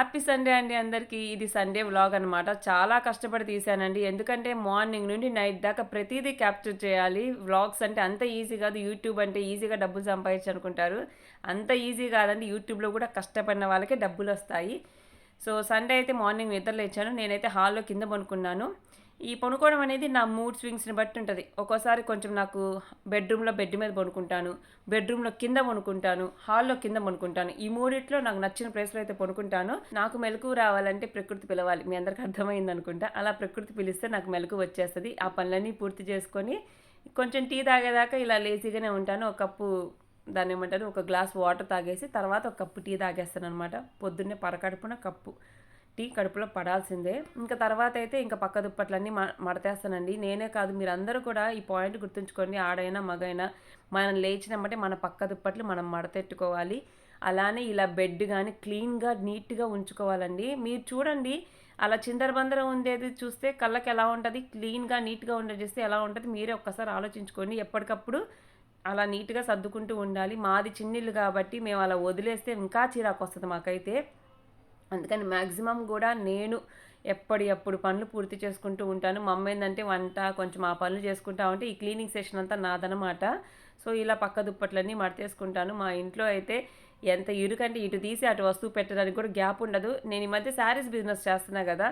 Happy Sunday అండి అందరికీ. ఇది సండే వ్లాగ్ అనమాట చాలా కష్టపడి తీశానండి. ఎందుకంటే మార్నింగ్ నుండి నైట్ దాకా ప్రతిదీ క్యాప్చర్ చేయాలి. వ్లాగ్స్ అంటే అంత ఈజీ కాదు. యూట్యూబ్ అంటే ఈజీగా డబ్బులు సంపాదించు అనుకుంటారు. అంత ఈజీ కాదండి. యూట్యూబ్లో కూడా కష్టపడిన వాళ్ళకే డబ్బులు వస్తాయి. సో సండే అయితే మార్నింగ్ నిద్ర లేచాను. నేనైతే హాల్లో కింద పనుకున్నాను ఈ పనుకోవడం అనేది నా మూడ్ స్వింగ్స్ని బట్టి ఉంటుంది. ఒక్కోసారి కొంచెం నాకు బెడ్రూమ్లో బెడ్ మీద పడుకుంటాను బెడ్రూమ్లో కింద పడుకుంటాను హాల్లో కింద పడుకుంటాను. ఈ మూడిట్లో నాకు నచ్చిన ప్లేస్లో అయితే పడుకుంటాను. నాకు మెలకు రావాలంటే ప్రకృతి పిలవాలి. మీ అందరికి అర్థమైంది అనుకుంటా. అలా ప్రకృతి పిలిస్తే నాకు మెలకు వచ్చేస్తుంది. ఆ పనులన్నీ పూర్తి చేసుకొని కొంచెం టీ తాగేదాకా ఇలా లేజీగానే ఉంటాను. ఒక కప్పు దాన్ని ఏమంటారు ఒక గ్లాస్ వాటర్ తాగేసి తర్వాత ఒక కప్పు టీ తాగేస్తాను అనమాట పొద్దున్నే పరకడుపున కప్పు. టీ కడుపులో పడాల్సిందే. ఇంకా తర్వాత అయితే ఇంకా పక్క దుప్పట్లన్నీ మడతేస్తానండి. నేనే కాదు మీరందరూ కూడా ఈ పాయింట్ గుర్తుంచుకోండి. ఆడైనా మగైనా మనం లేచినామంటే మన పక్క దుప్పట్లు మనం మడతెట్టుకోవాలి. అలానే ఇలా బెడ్ కానీ క్లీన్గా నీట్గా ఉంచుకోవాలండి. మీరు చూడండి అలా చిందరబందర ఉండేది చూస్తే కళ్ళకి ఎలా ఉంటుంది? క్లీన్గా నీట్గా ఉండేది చూస్తే ఎలా ఉంటుంది? మీరే ఒక్కసారి ఆలోచించుకోండి. ఎప్పటికప్పుడు అలా నీట్గా సర్దుకుంటూ ఉండాలి. మాది చిన్నిళ్ళు కాబట్టి మేము అలా వదిలేస్తే ఇంకా చిరాకు వస్తుంది మాకైతే. అందుకని మ్యాక్సిమం కూడా నేను ఎప్పటి ఎప్పుడు పనులు పూర్తి చేసుకుంటూ ఉంటాను. మా అమ్మ ఏంటంటే వంట కొంచెం ఆ పనులు చేసుకుంటా ఉంటే ఈ క్లీనింగ్ సెషన్ అంతా నాదనమాట సో ఇలా పక్క దుప్పట్లన్నీ మడతేసుకుంటాను. మా ఇంట్లో అయితే ఎంత ఇరుకంటే ఇటు తీసి అటు వస్తువు పెట్టడానికి కూడా గ్యాప్ ఉండదు. నేను ఈ మధ్య శారీస్ బిజినెస్ చేస్తున్నా కదా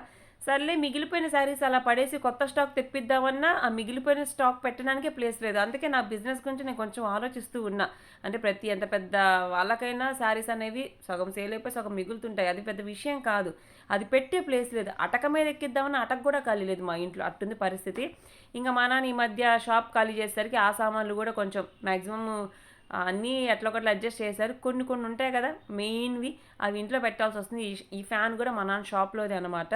సర్లే మిగిలిపోయిన శారీస్ అలా పడేసి కొత్త స్టాక్ తెప్పిద్దామన్నా ఆ మిగిలిపోయిన స్టాక్ పెట్టడానికే ప్లేస్ లేదు. అందుకే నా బిజినెస్ గురించి నేను కొంచెం ఆలోచిస్తూ ఉన్నా. అంటే ప్రతి ఎంత పెద్ద వాళ్ళకైనా శారీస్ అనేవి సగం సేల్ అయిపోయి సగం మిగులుతుంటాయి. అది పెద్ద విషయం కాదు. అది పెట్టే ప్లేస్ లేదు. అటక మీద ఎక్కిద్దామన్నా అటక కూడా ఖాళీ లేదు మా ఇంట్లో. అట్టుంది పరిస్థితి. ఇంకా మా నాన్న ఈ మధ్య షాప్ ఖాళీ చేసేసరికి ఆ సామాన్లు కూడా కొంచెం మ్యాక్సిమం అన్నీ ఎట్లొకట్లు ఒకట్లా అడ్జస్ట్ చేశారు. కొన్ని కొన్ని ఉంటాయి కదా మెయిన్వి. అవి ఇంట్లో పెట్టాల్సి వస్తుంది. ఈ ఫ్యాన్ కూడా మా నాన్న షాప్లోది అనమాట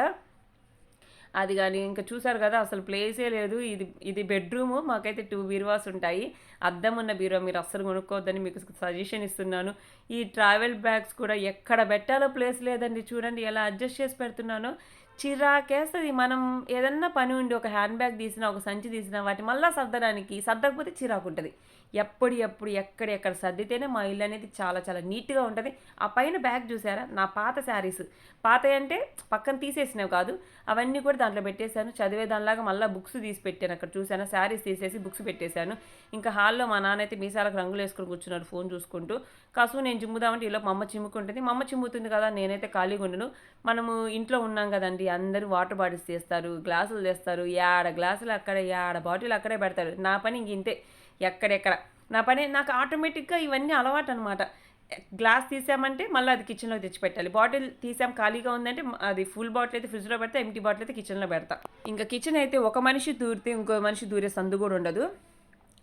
అది కానీ ఇంకా చూసారు కదా అసలు ప్లేసే లేదు. ఇది ఇది బెడ్రూము మాకైతే టూ బీరువాస్ ఉంటాయి. అద్దం ఉన్న బీరువా మీరు అస్సలు కొనుక్కోవద్దని మీకు సజెషన్ ఇస్తున్నాను. ఈ ట్రావెల్ బ్యాగ్స్ కూడా ఎక్కడ పెట్టాలో ప్లేస్ లేదండి. చూడండి ఎలా అడ్జస్ట్ చేసి పెడుతున్నానో. చిరాకేస్తుంది. మనం ఏదన్నా పని ఉండి ఒక హ్యాండ్ బ్యాగ్ తీసినా ఒక సంచి తీసినా వాటి మళ్ళీ సర్దడానికి సర్దకపోతే చిరాకు ఉంటుంది. ఎప్పుడు ఎప్పుడు ఎక్కడ ఎక్కడ సర్దితేనే మా ఇల్లు అనేది చాలా చాలా నీట్గా ఉంటుంది. ఆ పైన బ్యాగ్ చూసారా? నా పాత శారీస్. పాత అంటే పక్కన తీసేసినవి కాదు. అవన్నీ కూడా దాంట్లో పెట్టేశాను. చదివే దానిలాగా మళ్ళీ బుక్స్ తీసి పెట్టాను అక్కడ. చూసాను శారీస్ తీసేసి బుక్స్ పెట్టేశాను. ఇంకా హాల్లో మా నాన్న అయితే మీసాలకు రంగులు వేసుకొని కూర్చున్నాడు ఫోన్ చూసుకుంటూ. కాసు నేను చిమ్ముదామంటే ఇలా మా అమ్మ చిమ్ముకుంటుంది. మా అమ్మ చిమ్ముతుంది కదా నేనైతే ఖాళీగా ఉండను. మనము ఇంట్లో ఉన్నాం కదండి అందరూ వాటర్ బాటిల్స్ తీస్తారు గ్లాసులు తెస్తారు. యాడ గ్లాసులు అక్కడ యాడ బాటిల్ అక్కడే పెడతారు. నా పని ఇంక ఇంతే. ఎక్కడెక్కడ. నా పని నాకు ఆటోమేటిక్గా ఇవన్నీ అలవాటు అనమాట గ్లాస్ తీసామంటే మళ్ళీ అది కిచెన్లో తెచ్చిపెట్టాలి. బాటిల్ తీసాం ఖాళీగా ఉందంటే అది ఫుల్ బాటిల్ అయితే ఫ్రిడ్జ్లో పెడతా ఎంటీ బాటిల్ అయితే కిచెన్లో పెడతా. ఇంకా కిచెన్ అయితే ఒక మనిషి దూరితే ఇంకో మనిషి దూరే సందు కూడా ఉండదు.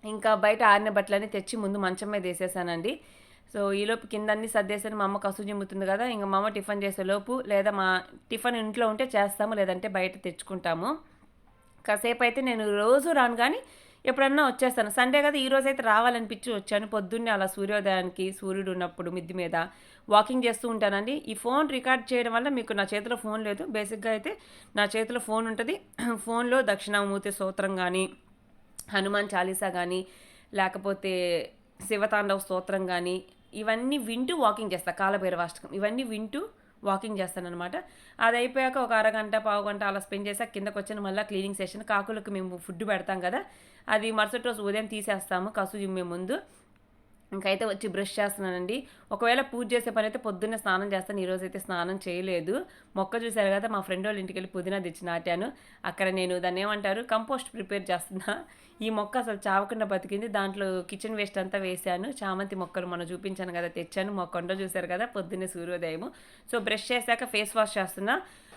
ఇంకా బయట ఆరిన బట్టలన్నీ తెచ్చి ముందు మంచం మీద వేసేసానండి. సో ఈలోపు కింద అన్ని సర్దేశాను. మా అమ్మ కసు చెమ్ముతుంది కదా ఇంకా మా అమ్మ టిఫిన్ చేసే లోపు లేదా మా టిఫిన్ ఇంట్లో ఉంటే చేస్తాము లేదంటే బయట తెచ్చుకుంటాము. కాసేపు అయితే నేను రోజు రాను కానీ ఎప్పుడన్నా వచ్చేస్తాను. సండే కదా ఈరోజు అయితే రావాలనిపించి వచ్చాను. పొద్దున్నే అలా సూర్యోదయానికి సూర్యుడు ఉన్నప్పుడు మిద్ది మీద వాకింగ్ చేస్తూ ఉంటానండి. ఈ ఫోన్ రికార్డ్ చేయడం వల్ల మీకు నా చేతిలో ఫోన్ లేదు. బేసిక్గా అయితే నా చేతిలో ఫోన్ ఉంటుంది. ఫోన్లో దక్షిణామూర్తి స్తోత్రం కానీ హనుమాన్ చాలీసా కానీ లేకపోతే శివతాండవ స్తోత్రం కానీ ఇవన్నీ వింటూ వాకింగ్ చేస్తా. కాలభైరవాష్టకం ఇవన్నీ వింటూ వాకింగ్ చేస్తానమాట అది అయిపోయాక ఒక అరగంట పావు గంట అలా స్పెండ్ చేసాక కిందకు వచ్చిన మళ్ళీ క్లీనింగ్ సెషన్ కాకులకు మేము ఫుడ్ పెడతాం కదా. అది మరుసటి రోజు ఉదయం తీసేస్తాము కసు మేము ముందు. ఇంకైతే వచ్చి బ్రష్ చేస్తున్నానండి. ఒకవేళ పూజ చేసే పని అయితే పొద్దున్నే స్నానం చేస్తాను. ఈరోజు అయితే స్నానం చేయలేదు. మొక్క చూశారు కదా మా ఫ్రెండ్ వాళ్ళ ఇంటికి వెళ్ళి పుదీనా తెచ్చి నాటాను. అక్కడ నేను దాన్ని ఏమంటారు కంపోస్ట్ ప్రిపేర్ చేస్తున్నా. ఈ మొక్క అసలు చావకుండా బతికింది. దాంట్లో కిచెన్ వేస్ట్ అంతా వేశాను చామంతి మొక్కలు మనం చూపించాను కదా తెచ్చాను. మా కొండ చూశారు కదా పొద్దున్నే సూర్యోదయము. సో బ్రష్ చేశాక ఫేస్ వాష్ చేస్తున్నా.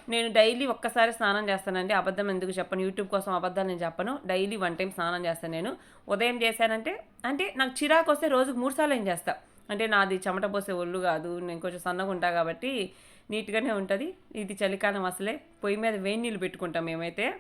నేను డైలీ ఒక్కసారి స్నానం చేస్తానండి. అబద్ధం ఎందుకు చెప్పను? యూట్యూబ్ కోసం అబద్ధాలు నేను చెప్పను. డైలీ వన్ టైం స్నానం చేస్తాను నేను. ఉదయం చేశానంటే అంటే నాకు చిరాకు వస్తే రోజుకు మూడు సార్లు ఏం చేస్తా? అంటే నాది చెమట పోసే ఒళ్ళు కాదు నేను కొంచెం సన్నగా ఉంటా కాబట్టి నీట్గానే ఉంటుంది. ఇది చలికాలం అసలే. పొయ్యి మీద వేడి నీళ్ళు పెట్టుకుంటాం మేమైతే.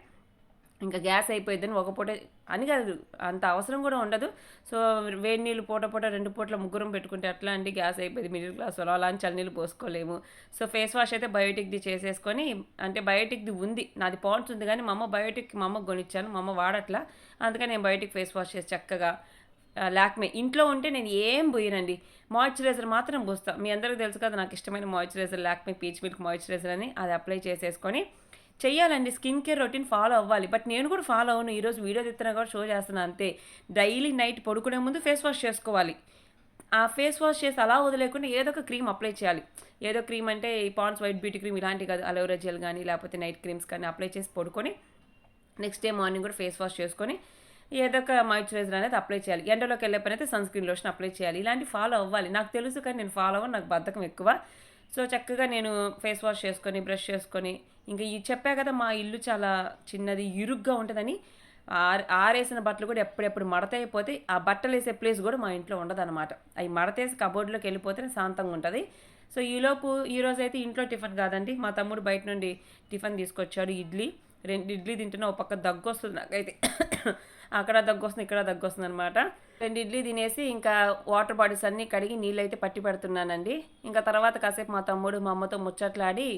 ఇంకా గ్యాస్ అయిపోయిందని ఒక పూట అని కాదు అంత అవసరం కూడా ఉండదు. సో వేడి నీళ్ళు పూట పూట రెండు పూటల ముగ్గురం పెట్టుకుంటే అట్లా అండి గ్యాస్ అయిపోయింది మిడిల్ క్లాస్ వాళ్ళు అలా అని చల్లనీళ్ళు పోసుకోలేము. సో ఫేస్ వాష్ అయితే బయోటిక్ది చేసేసుకొని అంటే బయోటిక్ది ఉంది నాది పాండ్స్ ఉంది కానీ మా అమ్మ బయోటిక్ మా అమ్మకు కొనిచ్చాను మా అమ్మ వాడట్లా. అందుకని నేను బయోటిక్ ఫేస్ వాష్ చేసి చక్కగా లాక్మే. ఇంట్లో ఉంటే నేను ఏం పోయినండి మాయిశ్చరైజర్ మాత్రం పోస్తాను మీ అందరికీ తెలుసు కదా నాకు ఇష్టమైన moisturiser Lakme peach milk moisturiser అని అది అప్లై చేసేసుకొని చెయ్యాలండి. స్కిన్ కేర్ రొటీన్ ఫాలో అవ్వాలి. బట్ నేను కూడా ఫాలో అవ్వను. ఈరోజు వీడియో తిత్తున్నా కూడా షో చేస్తున్నాను అంతే. డైలీ నైట్ పడుకునే ముందు ఫేస్ వాష్ చేసుకోవాలి. ఆ ఫేస్ వాష్ చేసి అలా వదిలేకుండా ఏదో ఒక క్రీమ్ అప్లై చేయాలి. ఏదో క్రీమ్ అంటే ఈ పాండ్స్ వైట్ బ్యూటీ క్రీమ్ ఇలాంటివి కాదు. అలోవెరా జెల్ కానీ లేకపోతే నైట్ క్రీమ్స్ కానీ అప్లై చేసి పడుకొని నెక్స్ట్ డే మార్నింగ్ కూడా ఫేస్ వాష్ చేసుకొని ఏదో ఒక మాయిశ్చరైజర్ అనేది అప్లై చేయాలి. ఎండలోకి వెళ్ళే పని అయితే సన్ స్క్రీన్ లోషన్ అప్లై చేయాలి. ఇలాంటి ఫాలో అవ్వాలి. నాకు తెలుసు కానీ నేను ఫాలో అవ్వను. నాకు బద్ధకం ఎక్కువ. సో చక్కగా నేను ఫేస్ వాష్ చేసుకొని బ్రష్ చేసుకొని ఇంకా ఈ చెప్పా కదా మా ఇల్లు చాలా చిన్నది ఇరుగ్గా ఉంటుందని ఆరేసిన బట్టలు కూడా ఎప్పుడెప్పుడు మడత అయిపోతే ఆ బట్టలు వేసే ప్లేస్ కూడా మా ఇంట్లో ఉండదన్నమాట. అవి మడతేసి కబోర్డ్లోకి వెళ్ళిపోతేనే శాంతంగా ఉంటుంది. సో ఈలోపు ఈరోజు అయితే ఇంట్లో టిఫిన్ కాదండి. మా తమ్ముడు బయట నుండి టిఫిన్ తీసుకొచ్చాడు ఇడ్లీ. రెండు ఇడ్లీ తింటున్నా ఒక పక్క దగ్గు వస్తుంది నాకైతే. అక్కడ దగ్గు వస్తుంది ఇక్కడ దగ్గు వస్తుంది అనమాట రెండు ఇడ్లీ తినేసి ఇంకా వాటర్ బాటిల్స్ అన్నీ కడిగి నీళ్ళు అయితే పట్టి పెడుతున్నానండి. ఇంకా తర్వాత కాసేపు మా తమ్ముడు మా అమ్మతో ముచ్చట్లాడి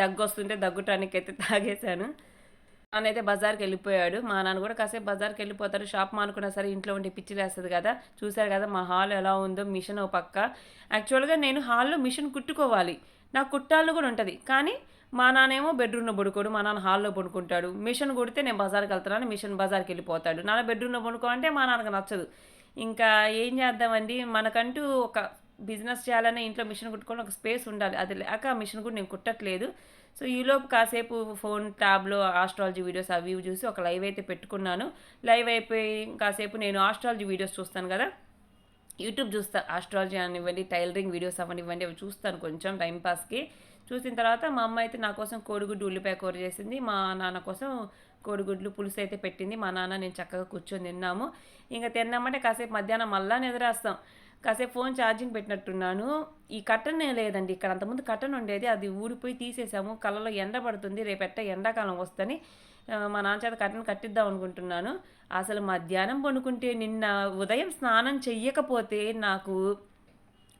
దగ్గు వస్తుంటే దగ్గుటానికి అయితే తాగేశాను. నాన్న అయితే బజార్కి వెళ్ళిపోయాడు. మా నాన్న కూడా కాసేపు బజార్కి వెళ్ళిపోతారు షాప్ మానుకున్నా సరే ఇంట్లో ఉండి పిచ్చి లేస్తుంది కదా. చూశారు కదా మా హాల్ ఎలా ఉందో మిషన్ ఓ పక్క. యాక్చువల్గా నేను హాల్లో మిషన్ కుట్టుకోవాలి. నాకు కుట్టాలు కూడా ఉంటుంది. కానీ మా నాన్నేమో బెడ్రూమ్లో పడుకోడు మా నాన్న హాల్లో పడుకుంటాడు. మిషన్ కుడితే నేను బజార్కి వెళ్తున్నాను మిషన్ బజార్కి వెళ్ళిపోతాడు. నాన్న బెడ్రూమ్లో పడుకో అంటే మా నాన్నకు నచ్చదు. ఇంకా ఏం చేద్దామండి? మనకంటూ ఒక బిజినెస్ చేయాలనే ఇంట్లో మిషన్ కుట్టుకొని ఒక స్పేస్ ఉండాలి. అది లేక ఆ మిషన్ కూడా నేను కుట్టట్లేదు. సో ఈలోపు కాసేపు ఫోన్ ట్యాబ్లో ఆస్ట్రాలజీ వీడియోస్ అవి చూసి ఒక లైవ్ అయితే పెట్టుకున్నాను. లైవ్ అయిపోయి కాసేపు నేను ఆస్ట్రాలజీ వీడియోస్ చూస్తాను కదా? యూట్యూబ్ చూస్తా ఆస్ట్రాలజీ అనివ్వండి టైలరింగ్ వీడియోస్ అవనివ్వండి అవి చూస్తాను కొంచెం టైంపాస్కి చూసిన తర్వాత మా అమ్మ అయితే నా కోసం కోడిగుడ్డు ఉల్లిపాయ కూర చేసింది. మా నాన్న కోసం కోడిగుడ్లు పులుసు అయితే పెట్టింది. మా నాన్న నేను చక్కగా కూర్చొని తిన్నాము. ఇంకా తిన్నామంటే కాసేపు మధ్యాహ్నం మళ్ళా నిద్రేస్తాం కాసేపు ఫోన్ ఛార్జింగ్ పెట్టినట్టున్నాను. ఈ కట్టన్ లేదండి ఇక్కడ. అంతకుముందు కట్టన్ ఉండేది. అది ఊడిపోయి తీసేసాము. కళ్ళలో ఎండ పడుతుంది. రేపెట్ట ఎండాకాలం వస్తని. మా నాన్న చేత కట్టను కట్టిద్దాం అనుకుంటున్నాను. అసలు మధ్యాహ్నం పండుకుంటే నిన్న ఉదయం స్నానం చెయ్యకపోతే నాకు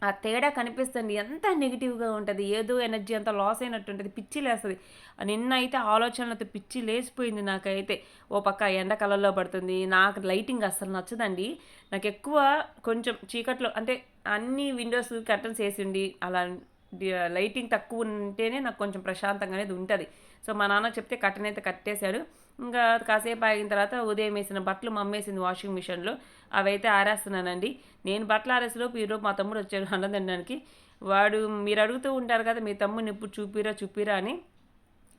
ఆ తేడా కనిపిస్తుంది. ఎంత నెగిటివ్గా ఉంటుంది. ఏదో ఎనర్జీ అంతా లాస్ అయినట్టు ఉంటుంది. పిచ్చి లేస్తుంది. నిన్న అయితే ఆలోచనలతో పిచ్చి లేచిపోయింది నాకైతే. ఓ పక్క ఎండ కలర్లో పడుతుంది. నాకు లైటింగ్ అస్సలు నచ్చదండి. నాకు ఎక్కువ కొంచెం చీకట్లో అంటే అన్ని విండోస్ కర్టన్స్ వేసిండి. అలా లైటింగ్ తక్కువ ఉంటేనే నాకు కొంచెం ప్రశాంతంగా అనేది ఉంటుంది. సో మా నాన్న చెప్తే కట్టెన్ అయితే కట్టేశాడు. ఇంకా కాసేపు ఆగిన తర్వాత ఉదయం వేసిన బట్టలు మమ్మేసింది వాషింగ్ మిషన్లో. అవి అయితే ఆరేస్తున్నానండి. నేను బట్టలు ఆరేసేలోపు ఈరోజు మా తమ్ముడు వచ్చాడు అన్నం తినడానికి వాడు మీరు అడుగుతూ ఉంటారు కదా మీ తమ్ముడిని ఇప్పుడు చూపిరా చూపిరా అని.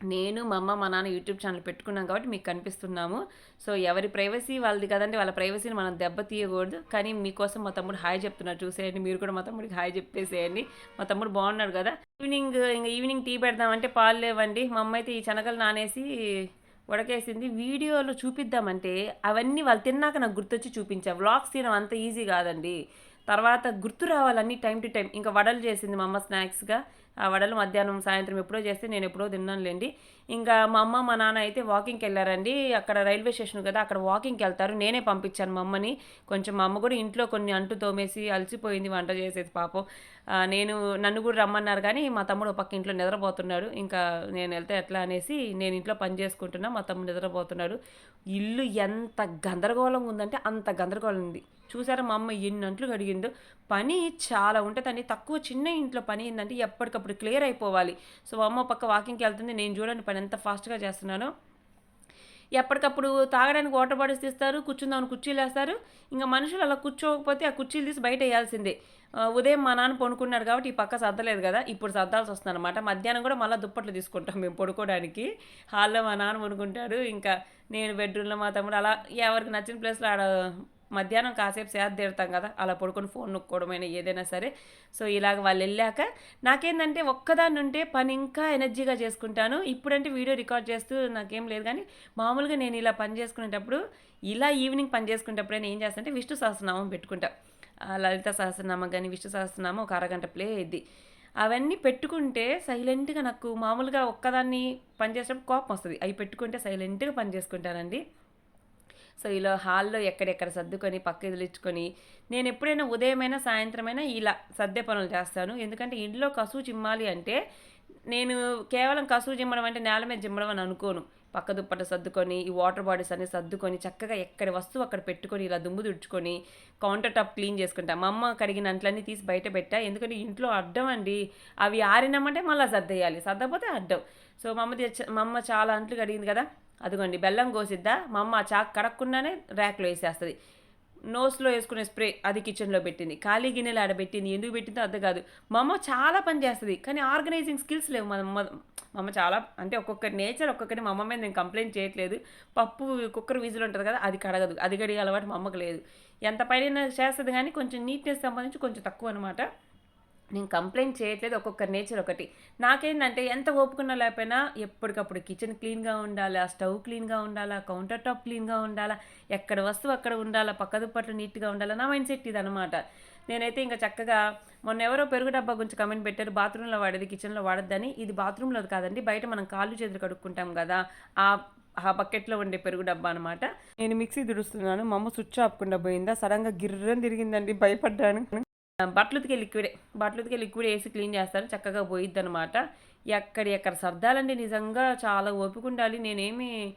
నేను మా అమ్మ మా నాన్న యూట్యూబ్ ఛానల్ పెట్టుకున్నాం కాబట్టి మీకు కనిపిస్తున్నాము. సో ఎవరి ప్రైవసీ వాళ్ళది కదండి. వాళ్ళ ప్రైవసీని మనం దెబ్బ తీయకూడదు. కానీ మీకోసం మా తమ్ముడు హాయ్ చెప్తున్నారు. చూసేయండి. మీరు కూడా మా తమ్ముడికి హాయ్ చెప్పేసేయండి. మా తమ్ముడు బాగున్నాడు కదా. ఈవినింగ్ ఇంకా ఈవినింగ్ టీ పెడదామంటే పాలు లేవండి. మా అమ్మ అయితే ఈ శనగలు నానేసి ఉడకేసింది. వీడియోలో చూపిద్దామంటే అవన్నీ వాళ్ళు తిన్నాక నాకు గుర్తొచ్చి చూపించా వ్లాగ్స్ తినడం అంత ఈజీ కాదండి. తర్వాత గుర్తు రావాలన్నీ టైం టు టైం. ఇంకా వడలు చేసింది మా అమ్మ స్నాక్స్గా. ఆ వడలు మధ్యాహ్నం సాయంత్రం ఎప్పుడో చేస్తే నేను ఎప్పుడో తిన్నానులేండి. ఇంకా మా అమ్మ మా నాన్న అయితే వాకింగ్కి వెళ్ళారండి. అక్కడ రైల్వే స్టేషన్ కదా అక్కడ వాకింగ్కి వెళ్తారు. నేనే పంపించాను మా అమ్మని. కొంచెం మా అమ్మ కూడా ఇంట్లో కొన్ని అంటు తోమేసి అలసిపోయింది వంట చేసేది పాపం. నేను నన్ను కూడా రమ్మన్నారు కానీ మా తమ్ముడు ఒక పక్క ఇంట్లో నిద్రపోతున్నాడు. ఇంకా నేను వెళ్తే ఎట్లా అనేసి నేను ఇంట్లో పని చేసుకుంటున్నా మా తమ్ముడు నిద్రపోతున్నాడు. ఇల్లు ఎంత గందరగోళంగా ఉందంటే అంత గందరగోళం ఉంది. చూసారా మా అమ్మ ఎన్ని అంట్లు కడిగిందో. పని చాలా ఉంటుందండి తక్కువ చిన్న ఇంట్లో పని ఏంటంటే ఎప్పటికప్పుడు క్లియర్ అయిపోవాలి. సో అమ్మ పక్క వాకింగ్కి వెళ్తుంది. నేను చూడండి పని ఎంత ఫాస్ట్గా చేస్తున్నానో. ఎప్పటికప్పుడు తాగడానికి వాటర్ బాటిల్స్ తీస్తారు. కూర్చుందామని కుర్చీలు వేస్తారు. ఇంకా మనుషులు అలా కూర్చోకపోతే ఆ కుర్చీలు తీసి బయట వేయాల్సిందే. ఉదయం మా నాన్న పడుకున్నాడు కాబట్టి ఈ పక్క సర్దలేదు కదా. ఇప్పుడు సర్దాల్సి వస్తుంది అనమాట మధ్యాహ్నం కూడా మళ్ళీ దుప్పట్లు తీసుకుంటాం మేము పడుకోవడానికి. హాల్లో మా నాన్న పడుకుంటాడు. ఇంకా నేను బెడ్రూమ్లో మా తమ్ముడు అలా ఎవరికి నచ్చిన ప్లేస్లో ఆడ మధ్యాహ్నం కాసేపు సేద తీరుతాం కదా అలా పడుకొని ఫోన్ నొక్కోవడమైనా ఏదైనా సరే. సో ఇలాగ వాళ్ళు వెళ్ళాక నాకేందంటే ఒక్కదాన్ని ఉంటే పని ఇంకా ఎనర్జీగా చేసుకుంటాను. ఇప్పుడంటే వీడియో రికార్డ్ చేస్తూ నాకేం లేదు కానీ మామూలుగా నేను ఇలా పని చేసుకునేటప్పుడు ఇలా ఈవినింగ్ పని చేసుకునేటప్పుడు నేను ఏం చేస్తానంటే విష్ణు సహస్రనామం పెట్టుకుంటా. లలిత సహస్రనామం కానీ విష్ణు సహస్రనామం ఒక అరగంట ప్లే అయ్యిద్ది అవన్నీ పెట్టుకుంటే సైలెంట్గా నాకు మామూలుగా ఒక్కదాన్ని పని చేసేటప్పుడు కోపం వస్తుంది. అవి పెట్టుకుంటే సైలెంట్గా పని చేసుకుంటానండి. సో ఇలా హాల్లో ఎక్కడెక్కడ సర్దుకొని పక్క ఎదిలించుకొని నేను ఎప్పుడైనా ఉదయమైనా సాయంత్రమైనా ఇలా సర్దే పనులు చేస్తాను. ఎందుకంటే ఇంట్లో కసువు చిమ్మాలి అంటే నేను కేవలం కసువు జిమ్మడం అంటే నేల మీద జిమ్మడం అని అనుకోను. పక్క దుప్పట సర్దుకొని ఈ వాటర్ బాడీస్ అన్ని సర్దుకొని చక్కగా ఎక్కడ వస్తువు అక్కడ పెట్టుకొని ఇలా దుమ్ము తుడుచుకొని కౌంటర్ టాప్ క్లీన్ చేసుకుంటా. మా అమ్మ కడిగిన అంట్లన్నీ తీసి బయట పెట్టా. ఎందుకంటే ఇంట్లో అడ్డం అండి. అవి ఆరినామంటే మళ్ళీ సర్దేయాలి. సర్దపోతే అడ్డం. సో మా అమ్మ మా అమ్మ చాలా అంట్లు కడిగింది కదా. అదిగోండి బెల్లం కోసిద్దా? మా అమ్మ ఆ చాకు ర్యాక్లో వేసేస్తుంది. నోస్లో వేసుకునే స్ప్రే అది కిచెన్లో పెట్టింది. ఖాళీ గిన్నెలు ఆడ పెట్టింది. ఎందుకు పెట్టిందో అర్థం కాదు. మా అమ్మ చాలా పని చేస్తుంది. కానీ ఆర్గనైజింగ్ స్కిల్స్ లేవు. మా అమ్మ మా అమ్మ చాలా అంటే ఒక్కొక్కరి నేచర్ ఒక్కొక్కటి మా అమ్మ మీద నేను కంప్లైంట్ చేయట్లేదు. పప్పు కుక్కర్ వీజులు ఉంటుంది కదా అది కడగదు. అది కడిగే అలవాటు మా అమ్మకు లేదు. ఎంత పైన చేస్తుంది కానీ కొంచెం నీట్నెస్ సంబంధించి కొంచెం తక్కువ అనమాట నేను కంప్లైంట్ చేయట్లేదు ఒక్కొక్క నేచర్ ఒకటి. నాకేంటంటే ఎంత ఓపుకున్నా లేకపోయినా ఎప్పటికప్పుడు కిచెన్ క్లీన్గా ఉండాలా స్టవ్ క్లీన్గా ఉండాలా కౌంటర్ టాప్ క్లీన్గా ఉండాలా ఎక్కడ వస్తువు అక్కడ ఉండాలా పక్క దుప్పట్లు నీట్గా ఉండాలా నా మైండ్ సెట్ ఇది అనమాట నేనైతే ఇంకా చక్కగా మొన్న ఎవరో పెరుగు డబ్బా గురించి కమెంట్ పెట్టారు బాత్రూంలో వాడేది కిచెన్లో వాడద్దని. ఇది బాత్రూంలో కాదండి బయట మనం కాళ్ళు చేతులు కడుక్కుంటాం కదా ఆ ఆ బకెట్లో ఉండే పెరుగు డబ్బా అనమాట నేను మిక్సీ దుడుస్తున్నాను మా అమ్మ స్విచ్ ఆపకుండా పోయిందా సడన్గా గిర్రం తిరిగిందండి భయపడ్డాను. బట్టలు ఉతికే లిక్విడే బట్టలు ఉతికే లిక్విడ్ వేసి క్లీన్ చేస్తారు చక్కగా పోయిద్ది అనమాట ఎక్కడి ఎక్కడ సర్దాలండి నిజంగా చాలా ఓపిక ఉండాలి. నేనేమి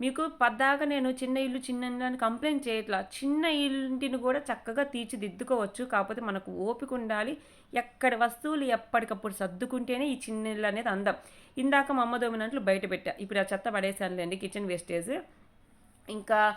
మీకు పద్దాక నేను చిన్న ఇల్లు చిన్న ఇల్లు అని కంప్లైంట్ చేయట్లా. చిన్న ఇంటిని కూడా చక్కగా తీర్చిదిద్దుకోవచ్చు. కాకపోతే మనకు ఓపిక ఉండాలి. ఎక్కడ వస్తువులు ఎప్పటికప్పుడు సర్దుకుంటేనే ఈ చిన్న ఇల్లు అనేది అందం. ఇందాక మా అమ్మ దోమినట్లు బయట పెట్టా. ఇప్పుడు ఆ చెత్త పడేసానులేండి కిచెన్ వేస్టేజ్. ఇంకా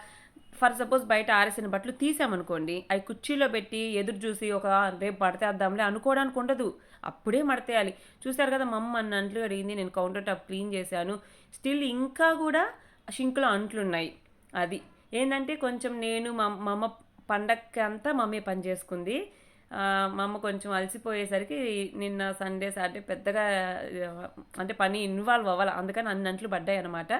ఫర్ సపోజ్ బయట ఆరేసిన బట్టలు తీసామనుకోండి అవి కుర్చీలో పెట్టి ఎదురు చూసి ఒక రేపు పడతేద్దాంలే అనుకోవడానికి ఉండదు. అప్పుడే మడతేయాలి. చూసారు కదా మమ్మ అన్న అంట్లు అడిగింది నేను కౌంటర్ టాప్ క్లీన్ చేశాను. స్టిల్ ఇంకా కూడా షింక్లో అంట్లు ఉన్నాయి అది. ఏంటంటే కొంచెం నేను మా మా అమ్మ పండగకి అంతా మమ్మీ పని చేసుకుంది. మా అమ్మ కొంచెం అలసిపోయేసరికి నిన్న సండే సాటర్డే పెద్దగా అంటే పని ఇన్వాల్వ్ అవ్వాలి అందుకని అన్ని అంట్లు పడ్డాయి అనమాట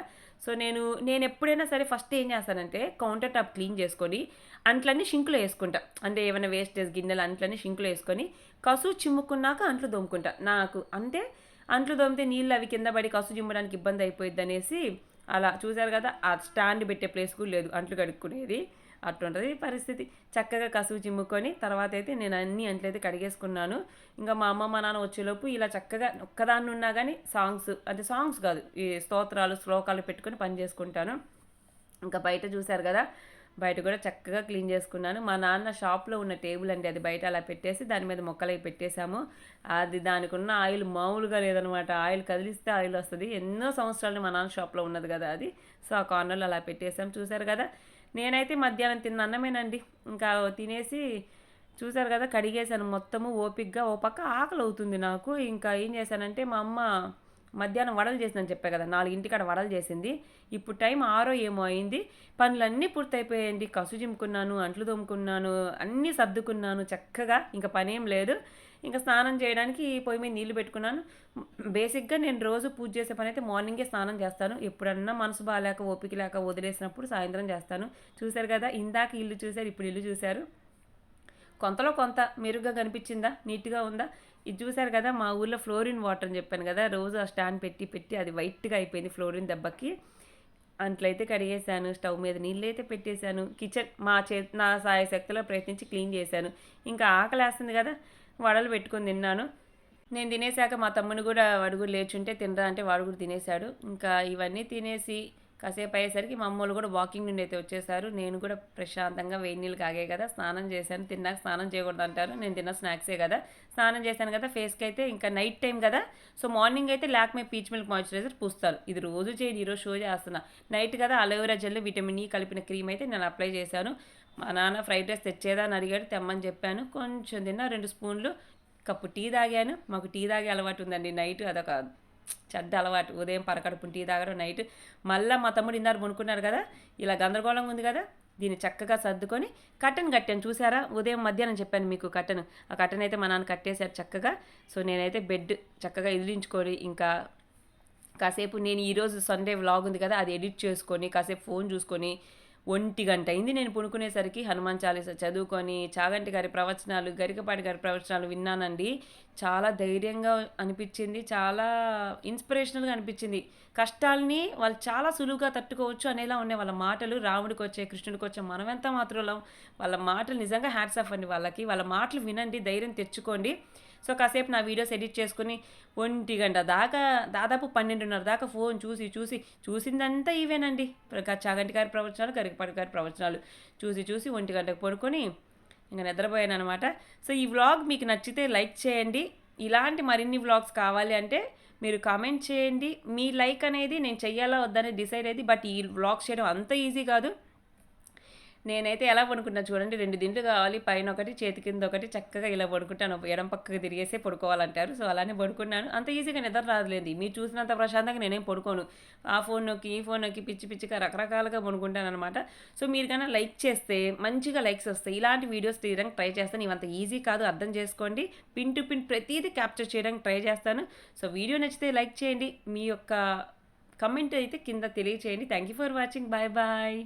సో నేను నేను ఎప్పుడైనా సరే ఫస్ట్ ఏం చేస్తానంటే కౌంటర్ టాప్ క్లీన్ చేసుకొని అంట్లన్నీ షింకులో వేసుకుంటా. అంటే ఏమైనా వేస్టేజ్ గిన్నెలు అంట్లన్నీ షింకులో వేసుకొని కసు చిమ్ముకున్నాక అంట్లు దోముకుంటా. నాకు అంటే అంట్లు దోమితే నీళ్ళు అవి కింద పడి కసు చిమ్మడానికి ఇబ్బంది అయిపోయింది అనేసి అలా చూశారు కదా ఆ స్టాండ్ పెట్టే ప్లేస్ కూడా లేదు అంట్లు కడుక్కునేది. అట్టుంటుంది పరిస్థితి. చక్కగా కసువు చిమ్ముకొని తర్వాత అయితే నేను అన్ని అంట్లయితే కడిగేసుకున్నాను. ఇంకా మా అమ్మ మా నాన్న వచ్చేలోపు ఇలా చక్కగా ఒక్కదాన్ని ఉన్నా కానీ సాంగ్స్ అంటే సాంగ్స్ కాదు ఈ స్తోత్రాలు శ్లోకాలు పెట్టుకొని పని చేసుకుంటాను. ఇంకా బయట చూశారు కదా బయట కూడా చక్కగా క్లీన్ చేసుకున్నాను. మా నాన్న షాప్లో ఉన్న టేబుల్ అండి అది బయట అలా పెట్టేసి దాని మీద మొక్కలై పెట్టేశాము. అది దానికి ఉన్న ఆయిల్ మామూలుగా లేదనమాట. ఆయిల్ కదిలిస్తే ఆయిల్ వస్తుంది. ఎన్నో సంవత్సరాలు మా నాన్న షాప్లో ఉన్నది కదా అది. సో ఆ కార్నర్లో అలా పెట్టేసాం చూశారు కదా నేనైతే మధ్యాహ్నం తిన్న అన్నమేనండి. ఇంకా తినేసి చూసారు కదా కడిగేశాను. మొత్తము ఓపిక్గా ఓ పక్క ఆకలి అవుతుంది నాకు. ఇంకా ఏం చేశానంటే మా అమ్మ మధ్యాహ్నం వడలు చేసిందని చెప్పే కదా నాలుగింటికాడ వడలు చేసింది. ఇప్పుడు టైం ఆరో ఏమో అయింది. పనులన్నీ పూర్తయిపోయాయండి. కసు చిమ్ముకున్నాను అంట్లు తోముకున్నాను అన్నీ సర్దుకున్నాను చక్కగా. ఇంకా పనేం లేదు. ఇంకా స్నానం చేయడానికి పొయ్యి మీద నీళ్ళు పెట్టుకున్నాను. బేసిక్గా నేను రోజు పూజ చేసే పని అయితే మార్నింగే స్నానం చేస్తాను. ఎప్పుడన్నా మనసు బాగాలేక ఓపిక లేక వదిలేసినప్పుడు సాయంత్రం చేస్తాను. చూశారు కదా ఇందాక ఇల్లు చూశారు ఇప్పుడు ఇల్లు చూశారు. కొంతలో కొంత మెరుగ్గా కనిపించిందా? నీట్గా ఉందా? ఇది చూశారు కదా మా ఊర్లో ఫ్లోరిన్ వాటర్ అని చెప్పాను కదా రోజు ఆ స్టాండ్ పెట్టి పెట్టి అది వైట్గా అయిపోయింది ఫ్లోరిన్ దెబ్బకి. అట్లయితే కడిగేశాను స్టవ్ మీద నీళ్ళు అయితే పెట్టేశాను. కిచెన్ మా చే నా సాయశక్తిలో ప్రయత్నించి క్లీన్ చేశాను. ఇంకా ఆకలి వేస్తుంది కదా వడలు పెట్టుకొని తిన్నాను. నేను తినేసాక మా తమ్ముని కూడా వాడు కూడా లేచుంటే తినరా అంటే వాడు కూడా తినేశాడు. ఇంకా ఇవన్నీ తినేసి కాసేపు అయ్యేసరికి మా అమ్మోళ్ళు కూడా వాకింగ్ నుండి అయితే వచ్చేసారు. నేను కూడా ప్రశాంతంగా వేడి నీళ్ళు కాగే కదా స్నానం చేశాను. తిన్నాక స్నానం చేయకూడదు అంటారు. నేను తిన్న స్నాక్సే కదా. స్నానం చేశాను కదా ఫేస్కి అయితే ఇంకా నైట్ టైం కదా. సో మార్నింగ్ అయితే లాక్మే పీచ్ మిల్క్ మాయిశ్చరైజర్ పూస్తారు. ఇది రోజు చేయని ఈరోజు షో చేస్తున్నా. నైట్ కదా అలోవెరా జెల్ విటమిన్ ఈ కలిపిన క్రీమ్ అయితే నేను అప్లై చేశాను. మా నాన్న ఫ్రైడ్ రైస్ తెచ్చేదా అని అడిగాడు తెమ్మని చెప్పాను. కొంచెం తిన్నా రెండు స్పూన్లు కప్పు టీ తాగాను. మాకు టీ తాగే అలవాటు ఉందండి నైట్ అదొక చెడ్డ అలవాటు. ఉదయం పరకడుపు టీ తాగడం నైట్ మళ్ళీ మా తమ్ముడు ఇందారు కొనుక్కున్నారు కదా ఇలా గందరగోళంగా ఉంది కదా దీన్ని చక్కగా సర్దుకొని కట్టను కట్టాను. చూసారా? ఉదయం మధ్యాహ్నం చెప్పాను మీకు కట్టను. ఆ కట్టను అయితే మా నాన్న కట్టేశారు చక్కగా. సో నేనైతే బెడ్ చక్కగా ఎదిరించుకొని ఇంకా కాసేపు నేను ఈరోజు సండే వ్లాగ్ ఉంది కదా అది ఎడిట్ చేసుకొని కాసేపు ఫోన్ చూసుకొని ఒంటి గంట అయింది. నేను పునుకునేసరికి హనుమాన్ చాలీస చదువుకొని చాగంటి గారి ప్రవచనాలు గరికపాటి గారి ప్రవచనాలు విన్నానండి. చాలా ధైర్యంగా అనిపించింది చాలా ఇన్స్పిరేషనల్గా అనిపించింది. కష్టాలని వాళ్ళు చాలా సులువుగా తట్టుకోవచ్చు అనేలా ఉన్నాయి వాళ్ళ మాటలు రాముడికి వచ్చే కృష్ణుడికి వచ్చే మనమెంత మాత్రం వాళ్ళ మాటలు నిజంగా హ్యాట్స్ ఆఫ్ అండి వాళ్ళకి. వాళ్ళ మాటలు వినండి ధైర్యం తెచ్చుకోండి. సో కాసేపు నా వీడియోస్ ఎడిట్ చేసుకుని ఒంటి గంట దాకా దాదాపు పన్నెండున్నర దాకా ఫోన్ చూసి చూసి చూసిందంతా ఇవేనండి. చాగంటి గారి ప్రవచనాలు గరికపాటి గారి ప్రవచనాలు చూసి చూసి ఒంటి గంటకు పడుకొని ఇంకా నిద్రపోయాను అనమాట సో ఈ వ్లాగ్ మీకు నచ్చితే లైక్ చేయండి. ఇలాంటి మరిన్ని వ్లాగ్స్ కావాలి అంటే మీరు కామెంట్ చేయండి. మీ లైక్ అనేది నేను చెయ్యాలా వద్దని డిసైడ్ అయ్యింది. బట్ ఈ వ్లాగ్ చేయడం అంత ఈజీ కాదు. నేనైతే ఎలా పడుకుంటా చూడండి రెండు దిండ్లు కావాలి పైన ఒకటి చేతి కింద ఒకటి చక్కగా ఇలా పడుకుంటాను. ఎడం పక్కకి తిరిగేసే పడుకోవాలంటారు. సో అలానే పడుకున్నాను. అంత ఈజీగా నిద్ర రాదులేదు మీరు చూసినంత ప్రశాంతంగా నేనేం పడుకోను. ఆ ఫోన్ నొక్కి ఈ ఫోన్ నొక్కి పిచ్చి పిచ్చిగా రకరకాలుగా పడుకుంటాను అనమాట సో మీరు కన్నా లైక్ చేస్తే మంచిగా లైక్స్ వస్తాయి ఇలాంటి వీడియోస్ తీయడానికి ట్రై చేస్తాను ఇవంత ఈజీ కాదు అర్థం చేసుకోండి. పిన్ టు పిన్ ప్రతిదీ క్యాప్చర్ చేయడానికి ట్రై చేస్తాను. సో వీడియో నచ్చితే లైక్ చేయండి. మీ యొక్క కమెంట్ అయితే కింద తెలియచేయండి. Thank you for watching. Bye bye.